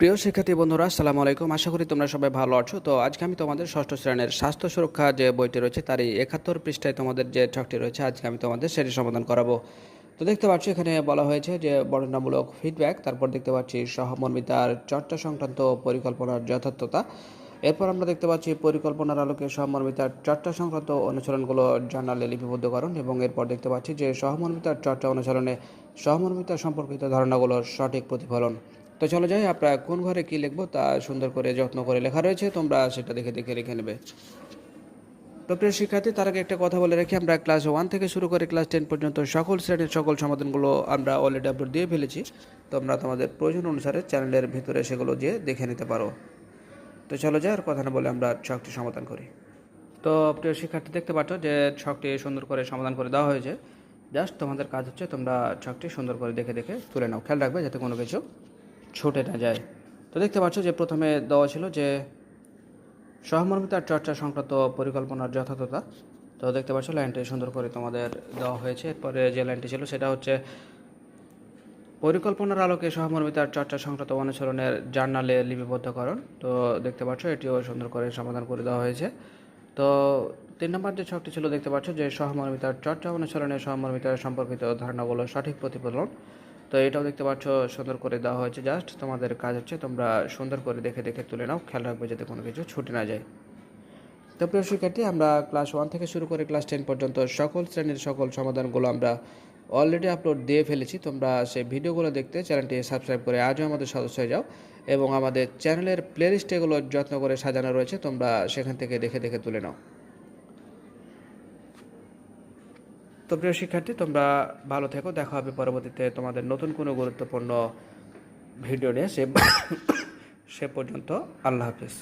প্রিয় শিক্ষার্থী বন্ধুরা, আসসালামু আলাইকুম। আশা করি তোমরা সবাই ভালো আছো। তো আজকে আমি তোমাদের ষষ্ঠ শ্রেণির স্বাস্থ্য সুরক্ষা যে বইটি রয়েছে, তারই একাত্তর পৃষ্ঠায় তোমাদের যে ছকটি রয়েছে, আজকে আমি তোমাদের সেটি সমাধান করাবো। তো দেখতে পাচ্ছি, এখানে বলা হয়েছে যে বর্ণনামূলক ফিডব্যাক তারপর দেখতে পাচ্ছি সহমর্মিতার চর্চা সংক্রান্ত পরিকল্পনার যথার্থতা। এরপর আমরা দেখতে পাচ্ছি পরিকল্পনার আলোকে সহমর্মিতার চর্চা সংক্রান্ত অনুসরণগুলো জার্নালে লিপিবদ্ধকরণ এবং এরপর দেখতে পাচ্ছি যে সহমর্মিতার চর্চা অনুসরণে সহমর্মিতা সম্পর্কিত ধারণাগুলোর সঠিক প্রতিফলন। তো চলো যাই, আমরা কোন ঘরে কি লিখব তা সুন্দর করে যত্ন করে লেখা রয়েছে, তোমরা সেটা দেখে দেখে লিখে নেবে। তো প্রিয় শিক্ষার্থী, তার আগে একটা কথা বলে রাখি, আমরা ক্লাস ওয়ান থেকে শুরু করে ক্লাস টেন পর্যন্ত সকল শ্রেণির সকল সমাধানগুলো আমরা অলরেডি আপলোড দিয়ে ফেলেছি। তোমরা তোমাদের প্রয়োজন অনুসারে চ্যানেলের ভিতরে সেগুলো দিয়ে দেখে নিতে পারো। তো চলো যাই, আর কথা না বলে আমরা ছকটি সমাধান করি। তো প্রিয় শিক্ষার্থী, দেখতে পাচ্ছ যে ছকটি সুন্দর করে সমাধান করে দেওয়া হয়েছে। জাস্ট তোমাদের কাজ হচ্ছে তোমরা ছকটি সুন্দর করে দেখে দেখে তুলে নাও। খেয়াল রাখবে যাতে কোনো কিছু ছুটে না যায়। তো দেখতে পাচ্ছ যে প্রথমে দেওয়া ছিল যে সহমর্মিতার চর্চা সংক্রান্ত পরিকল্পনার যথার্থতা তো দেখতে পাচ্ছ লাইনটি সুন্দর করে তোমাদের দেওয়া হয়েছে। এরপরে যে লাইনটি ছিল সেটা হচ্ছে, পরিকল্পনার আলোকে সহমর্মিতার চর্চা সংক্রান্ত অনুসরণের জার্নালে লিপিবদ্ধকরণ। তো দেখতে পাচ্ছ এটিও সুন্দর করে সমাধান করে দেওয়া হয়েছে। তো তিন নম্বর যে ছকটি ছিল, দেখতে পাচ্ছ যে সহমর্মিতার চর্চা অনুসরণে সহমর্মিতার সম্পর্কিত ধারণাগুলো সঠিক প্রতিফলন তো এটাও দেখতে পাচ্ছ, সুন্দর করে দেওয়া হয়েছে জাস্ট তোমাদের কাজ হচ্ছে, তোমরা সুন্দর করে দেখে দেখে তুলে নাও, খেয়াল রাখবে যাতে কোনো কিছু ছুটে না যায়। তো প্রিয় শিক্ষার্থী, আমরা ক্লাস ওয়ান থেকে শুরু করে ক্লাস টেন পর্যন্ত সকল শ্রেণির সকল সমাধানগুলো আমরা অলরেডি আপলোড দিয়ে ফেলেছি। তোমরা সেই ভিডিওগুলো দেখতে চ্যানেলটি সাবস্ক্রাইব করে আজও আমাদের সদস্য হয়ে যাও এবং আমাদের চ্যানেলের প্লেলিস্ট এগুলো যত্ন করে সাজানো রয়েছে, তোমরা সেখান থেকে দেখে দেখে তুলে নাও। তো প্রিয় শিক্ষার্থী, তোমরা ভালো থেকো। দেখা হবে পরবর্তীতে তোমাদের নতুন কোনো গুরুত্বপূর্ণ ভিডিও নিয়ে। সে সে পর্যন্ত আল্লাহ হাফিজ।